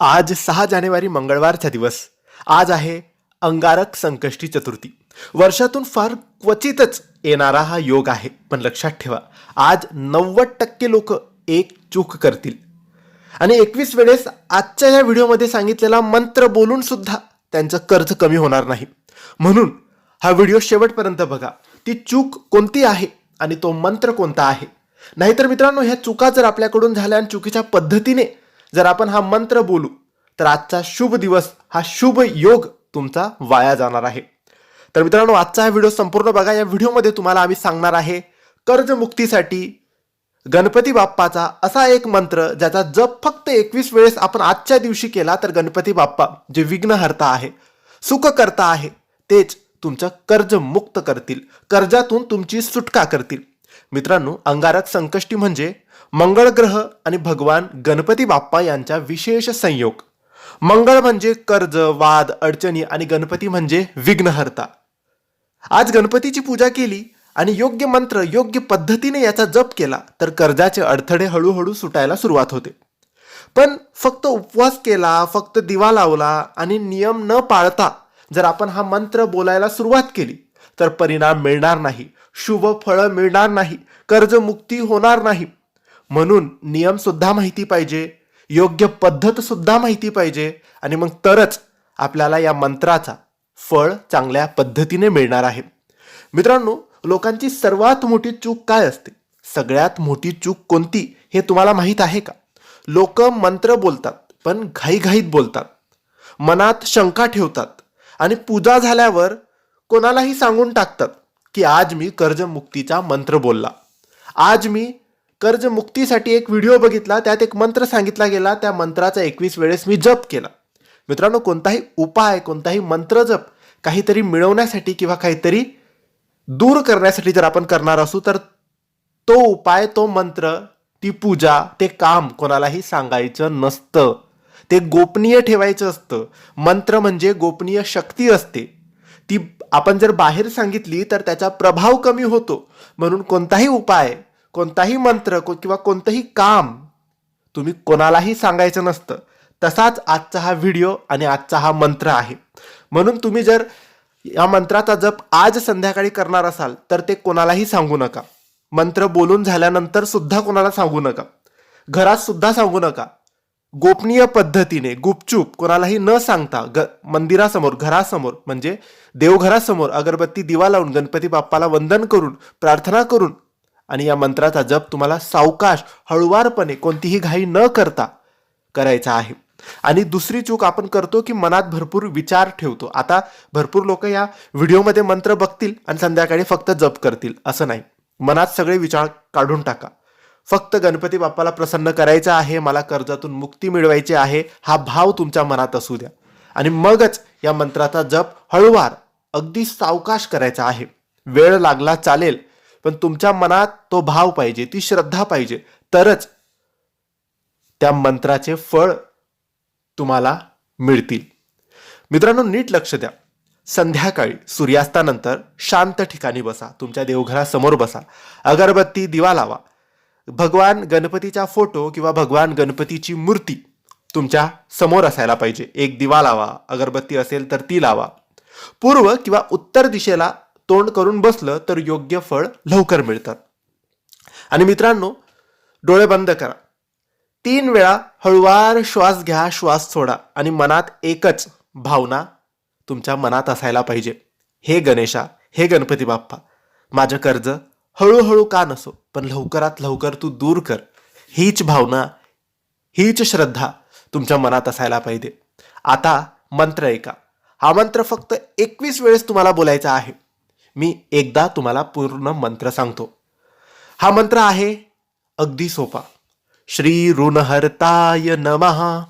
आज सहा जानेवारी मंगळवारचा दिवस. आज आहे अंगारक संकष्टी चतुर्थी. वर्षातून फार क्वचितच येणारा हा योग आहे पण लक्षात ठेवा आज नव्वद टक्के लोक एक चूक करतील. आणि एकवीस वेळेस आजच्या या व्हिडिओमध्ये सांगितलेला मंत्र बोलून सुद्धा त्यांचं कर्ज कमी होणार नाही. म्हणून हा व्हिडिओ शेवटपर्यंत बघा. ती चूक कोणती आहे आणि तो मंत्र कोणता आहे? नाहीतर मित्रांनो ह्या चुका जर आपल्याकडून झाल्या आणि चुकीच्या पद्धतीने जर आपण हा मंत्र बोलू तर आजचा शुभ दिवस हा शुभ योग तुमचा वाया जाणार आहे. तर मित्रांनो आजचा हा व्हिडिओ संपूर्ण बघा. या व्हिडिओमध्ये तुम्हाला आम्ही सांगणार आहे कर्जमुक्तीसाठी गणपती बाप्पाचा असा एक मंत्र ज्याचा जप फक्त एकवीस वेळेस आपण आजच्या दिवशी केला तर गणपती बाप्पा जे विघ्नहर्ता आहे सुख करता आहे तेच तुमचं कर्ज मुक्त करतील. कर्जातून तुमची सुटका करतील. मित्रांनो अंगारक संकष्टी म्हणजे मंगळ ग्रह आणि भगवान गणपती बाप्पा यांचा विशेष संयोग. मंगळ म्हणजे कर्ज वाद अडचणी आणि गणपती म्हणजे विघ्नहर्ता. आज गणपतीची पूजा केली आणि योग्य मंत्र योग्य पद्धतीने याचा जप केला तर कर्जाचे अडथळे हळूहळू सुटायला सुरुवात होते. पण फक्त उपवास केला फक्त दिवा लावला आणि नियम न पाळता जर आपण हा मंत्र बोलायला सुरुवात केली तर परिणाम मिळणार नाही शुभ फळं मिळणार नाही कर्जमुक्ती होणार नाही. म्हणून नियमसुद्धा माहिती पाहिजे योग्य पद्धतसुद्धा माहिती पाहिजे आणि मग तरच आपल्याला या मंत्राचा फळ चांगल्या पद्धतीने मिळणार आहे. मित्रांनो लोकांची सर्वात मोठी चूक काय असते? सगळ्यात मोठी चूक कोणती हे तुम्हाला माहीत आहे का? लोक मंत्र बोलतात पण घाईघाईत बोलतात. मनात शंका ठेवतात आणि पूजा झाल्यावर कोणालाही सांगून टाकतात की आज मी कर्जमुक्तीचा मंत्र बोलला. आज मी कर्जमुक्तीसाठी एक व्हिडिओ बघितला त्यात एक मंत्र सांगितला गेला त्या मंत्राचा एकवीस वेळेस मी जप केला. मित्रांनो कोणताही उपाय कोणताही मंत्र जप काहीतरी मिळवण्यासाठी किंवा काहीतरी दूर करण्यासाठी जर आपण करणार असू तर तो उपाय तो मंत्र ती पूजा ते काम कोणालाही सांगायचं नसतं. ते गोपनीय ठेवायचं असतं. मंत्र म्हणजे गोपनीय शक्ती असते. ती आपण जर बाहेर सांगितली तर त्याचा प्रभाव कमी होतो. म्हणून कोणताही उपाय कोणताही मंत्र किंवा कोणतंही काम तुम्ही कोणालाही सांगायचं नसतं. तसाच आजचा हा व्हिडिओ आणि आजचा हा मंत्र आहे. म्हणून तुम्ही जर या मंत्राचा जप आज संध्याकाळी करणार असाल तर ते कोणालाही सांगू नका. मंत्र बोलून झाल्यानंतर सुद्धा कोणाला सांगू नका. घरात सुद्धा सांगू नका. गोपनीय पद्धतीने गुपचूप कोणालाही न सांगता ग मंदिरासमोर घरासमोर म्हणजे देवघरासमोर अगरबत्ती दिवा लावून गणपती बाप्पाला वंदन करून प्रार्थना करून आणि या मंत्राचा जप तुम्हाला सावकाश हळुवारपणे कोणतीही घाई न करता करायचा आहे. आणि दुसरी चूक आपण करतो की मनात भरपूर विचार ठेवतो. आता भरपूर लोक या व्हिडिओमध्ये मंत्र बघतील आणि संध्याकाळी फक्त जप करतील. असं नाही. मनात सगळे विचार काढून टाका. फक्त गणपती बाप्पाला प्रसन्न करायचं आहे मला कर्जातून मुक्ती मिळवायची आहे हा भाव तुमच्या मनात असू द्या. आणि मगच या मंत्राचा जप हळुवार अगदी सावकाश करायचा आहे. वेळ लागला चालेल पण तुमच्या मनात तो भाव पाहिजे ती श्रद्धा पाहिजे. तरच त्या मंत्राचे फळ तुम्हाला मिळतील. मित्रांनो नीट लक्ष द्या. संध्याकाळी सूर्यास्तानंतर शांत ठिकाणी बसा. तुमच्या देवघरासमोर बसा. अगरबत्ती दिवा लावा. भगवान गणपतीचा फोटो किंवा भगवान गणपतीची मूर्ती तुमच्यासमोर असायला पाहिजे. एक दिवा लावा. अगरबत्ती असेल तर ती लावा. पूर्व किंवा उत्तर दिशेला तोंड करून बसलं तर योग्य फळ लवकर मिळतात. आणि मित्रांनो डोळे बंद करा. तीन वेळा हळुवार श्वास घ्या श्वास सोडा आणि मनात एकच भावना तुमच्या मनात असायला पाहिजे. हे गणेशा हे गणपती बाप्पा माझं कर्ज हळूहळू का नसो पण लवकरात लवकर तू दूर कर. हीच भावना हीच श्रद्धा तुमच्या मनात असायला पाहिजे. आता मंत्र ऐका. हा मंत्र फक्त एकवीस वेळेस तुम्हाला बोलायचा आहे. मी एकदा तुम्हाला पूर्ण मंत्र सांगतो. हा मंत्र आहे अगदी सोपा. श्री ऋणहर्ताय नमः.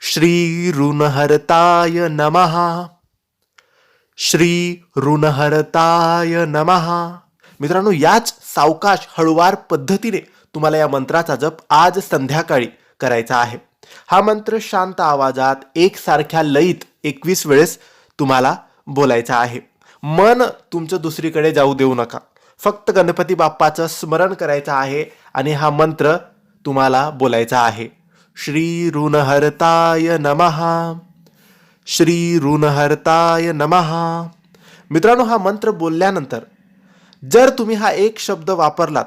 श्री ऋणहर्ताय नमः. श्री ऋणहर्ताय नमः. मित्रांनो याच सावकाश हळुवार पद्धतीने तुम्हाला या मंत्राचा जप आज संध्याकाळी करायचा आहे. हा मंत्र शांत आवाजात एकसारख्या लयीत एकवीस वेळेस तुम्हाला बोलायचा आहे. मन तुमचं दुसरीकडे जाऊ देऊ नका. फक्त गणपती बाप्पाचं स्मरण करायचं आहे आणि हा मंत्र तुम्हाला बोलायचा आहे. श्री ऋणहर्ताय नमहा श्री ऋणहर्ताय नमहा मित्रांनो हा मंत्र बोलल्यानंतर जर तुम्ही हा एक शब्द वापरलात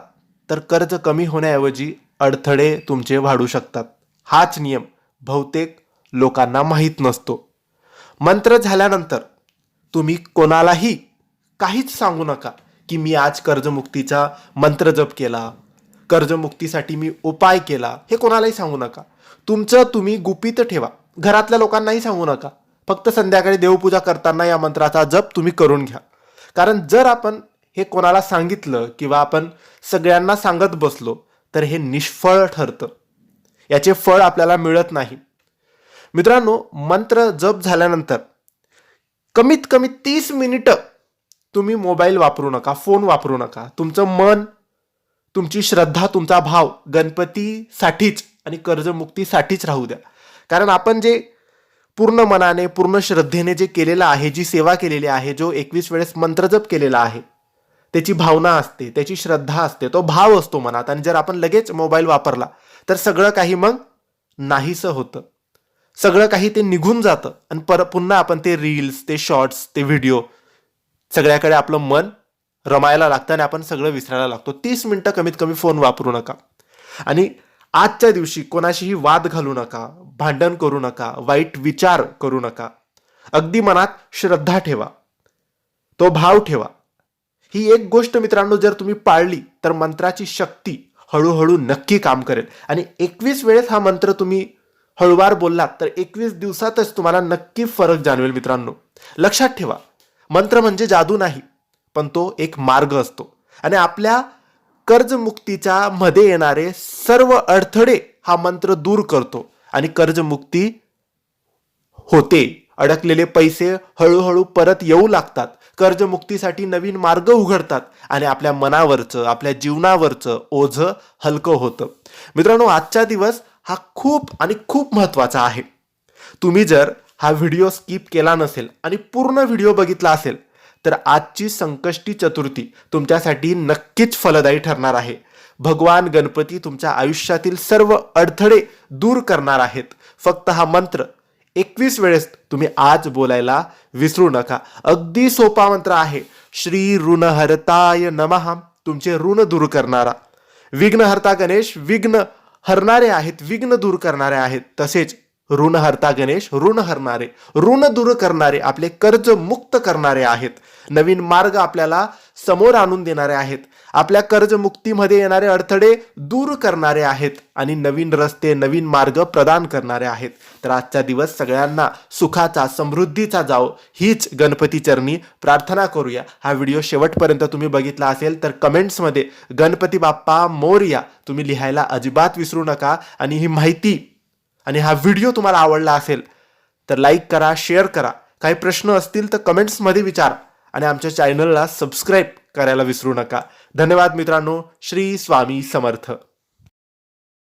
तर कर्ज कमी होण्याऐवजी अडथळे तुमचे वाढू शकतात. हाच नियम बहुतेक लोकांना माहीत नसतो. मंत्र झाल्यानंतर तुम्ही कोणालाही काहीच सांगू नका की मी आज कर्जमुक्तीचा मंत्र जप केला कर्जमुक्तीसाठी मी उपाय केला हे कोणालाही सांगू नका. तुमचं तुम्ही गुपित ठेवा. घरातल्या लोकांनाही सांगू नका. फक्त संध्याकाळी देवपूजा करताना या मंत्राचा जप तुम्ही करून घ्या. कारण जर आपण हे कोणाला सांगितलं किंवा आपण सगळ्यांना सांगत बसलो तर हे निष्फळ ठरतं. याचे फळ आपल्याला मिळत नाही. मित्रांनो मंत्र जप झाल्यानंतर कमीत कमी तीस मिनिटं तुम्ही मोबाईल वापरू नका फोन वापरू नका. तुमचं मन तुमची श्रद्धा तुमचा भाव गणपतीसाठीच आणि कर्जमुक्तीसाठीच राहू द्या. कारण आपण जे पूर्ण मनाने पूर्ण श्रद्धेने जे केलेलं आहे जी सेवा केलेली आहे जो एकवीस वेळेस मंत्रजप केलेला आहे त्याची भावना असते त्याची श्रद्धा असते तो भाव असतो मनात. आणि जर आपण लगेच मोबाईल वापरला तर सगळं काही मग नाहीसं होतं. सगळं काही ते निघून जातं. आणि पर पुन्हा आपण ते रील्स ते शॉर्ट्स ते व्हिडिओ सगळ्याकडे आपलं मन रमायला लागतं आणि आपण सगळं विसरायला लागतो. तीस मिनटं कमीत कमी फोन वापरू नका. आणि आजच्या दिवशी कोणाशीही वाद घालू नका भांडण करू नका वाईट विचार करू नका. अगदी मनात श्रद्धा ठेवा. तो भाव ठेवा. ही एक गोष्ट मित्रांनो जर तुम्ही पाळली तर मंत्राची शक्ती हळूहळू नक्की काम करेल. आणि एकवीस वेळेस हा मंत्र तुम्ही हळूवार बोललात तर एकवीस दिवसातच तुम्हाला नक्की फरक जाणवेल मित्रांनो. लक्षात ठेवा मंत्र म्हणजे जादू नाही पण तो एक मार्ग असतो. आणि आपल्या कर्जमुक्तीच्या मध्ये येणारे सर्व अडथळे हा मंत्र दूर करतो आणि कर्जमुक्ती होते. अडकलेले पैसे हळूहळू परत येऊ लागतात. कर्जमुक्तीसाठी नवीन मार्ग उघडतात आणि आपल्या मनावरचं आपल्या जीवनावरचं ओझं हलकं होतं. मित्रांनो आजचा दिवस हा खूप आणि खूप महत्त्वाचा आहे. तुम्ही जर हा व्हिडिओ स्किप केला नसेल आणि पूर्ण व्हिडिओ बघितला असेल तर आजची संकष्टी चतुर्थी तुमच्यासाठी नक्कीच फलदायी ठरणार आहे. भगवान गणपती तुमच्या आयुष्यातील सर्व अडथळे दूर करणार आहेत. फक्त हा मंत्र एकवीस वेळेस तुम्ही आज बोलायला विसरू नका. अगदी सोपा मंत्र आहे. श्री ऋणहरताय नमः. तुमचे ऋण दूर करणारा. विघ्नहर्ता गणेश विघ्न हरणारे आहेत विघ्न दूर करणारे आहेत. तसेच ऋणहर्ता गणेश ऋण हरणारे. ऋण दूर करणारे आपले कर्ज मुक्त करणारे आहेत. नवीन मार्ग आपल्याला समोर आणून देणारे आहेत. आपल्या कर्जमुक्तीमध्ये येणारे अडथळे दूर करणारे आहेत आणि नवीन रस्ते नवीन मार्ग प्रदान करणारे आहेत. तर आजचा दिवस सगळ्यांना सुखाचा समृद्धीचा जाओ हीच गणपती चरणी प्रार्थना करूया. हा व्हिडिओ शेवटपर्यंत तुम्ही बघितला असेल तर कमेंट्समध्ये गणपती बाप्पा मोरया तुम्ही लिहायला अजिबात विसरू नका आणि ही माहिती आणि हा व्हिडिओ तुम्हाला आवडला असेल तर लाईक करा शेअर करा. काही प्रश्न असतील तर कमेंट्समध्ये विचारा आणि आमच्या चॅनलला सबस्क्राईब करायला विसरू नका. धन्यवाद मित्रांनो. श्री स्वामी समर्थ.